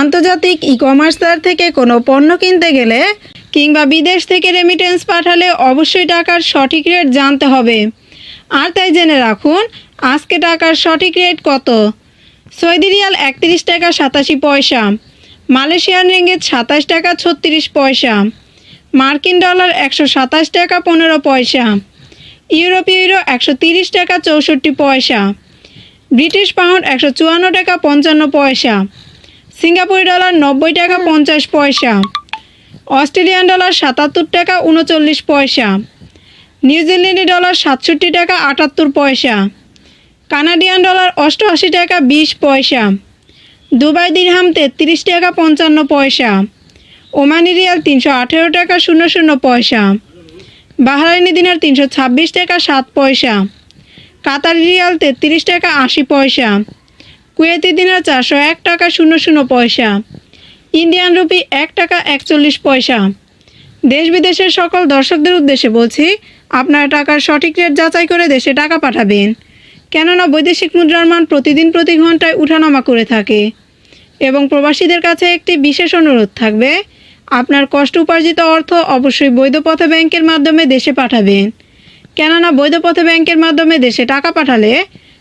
আন্তর্জাতিক ই কমার্সার থেকে কোনো পণ্য কিনতে গেলে কিংবা বিদেশ থেকে রেমিটেন্স পাঠালে অবশ্যই টাকার সঠিক রেট জানতে হবে। আর তাই জেনে রাখুন, আজকে টাকার সঠিক রেট কত? সৌদি রিয়াল একত্রিশ টাকা সাতাশি পয়সা, মালয়েশিয়ান রিঙ্গিত সাতাশ টাকা ছত্রিশ পয়সা, মার্কিন ডলার একশো সাতাশ টাকা পনেরো পয়সা, ইউরোপীয় ইউরো একশো তিরিশ টাকা চৌষট্টি পয়সা, ব্রিটিশ পাউন্ড একশো চুয়ান্ন টাকা পঞ্চান্ন পয়সা সিঙ্গাপুরি ডলার নব্বই টাকা পঞ্চাশ পয়সা, অস্ট্রেলিয়ান ডলার সাতাত্তর টাকা উনচল্লিশ পয়সা নিউজিল্যান্ডি ডলার সাতষট্টি টাকা আটাত্তর পয়সা, কানাডিয়ান ডলার অষ্টআশি টাকা বিশ পয়সা, দুবাই দিরহাম তেত্রিশ টাকা পঞ্চান্ন পয়সা, ওমানি রিয়াল তিনশো আঠেরো টাকা শূন্য শূন্য পয়সা, বাহারাইনি দিনার তিনশো ছাব্বিশ টাকা সাত পয়সা, কাতারি রিয়াল তেত্রিশ টাকা আশি পয়সা কুয়েতি দিনার চারশো এক টাকা শূন্য শূন্য পয়সা। ইন্ডিয়ান রুপি এক টাকা একচল্লিশ পয়সা। দেশ বিদেশের সকল দর্শকদের উদ্দেশ্যে বলছি, আপনার টাকার সঠিক রেট যাচাই করে দেশে টাকা পাঠাবেন। কেননা বৈদেশিক মুদ্রার মান প্রতিদিন প্রতি ঘন্টায় উঠানামা করে থাকে। এবং প্রবাসীদের কাছে একটি বিশেষ অনুরোধ থাকবে, আপনার কষ্ট উপার্জিত অর্থ অবশ্যই বৈধ পথে ব্যাংকের মাধ্যমে দেশে পাঠাবেন। কেননা বৈধ পথে ব্যাংকের মাধ্যমে দেশে টাকা পাঠালে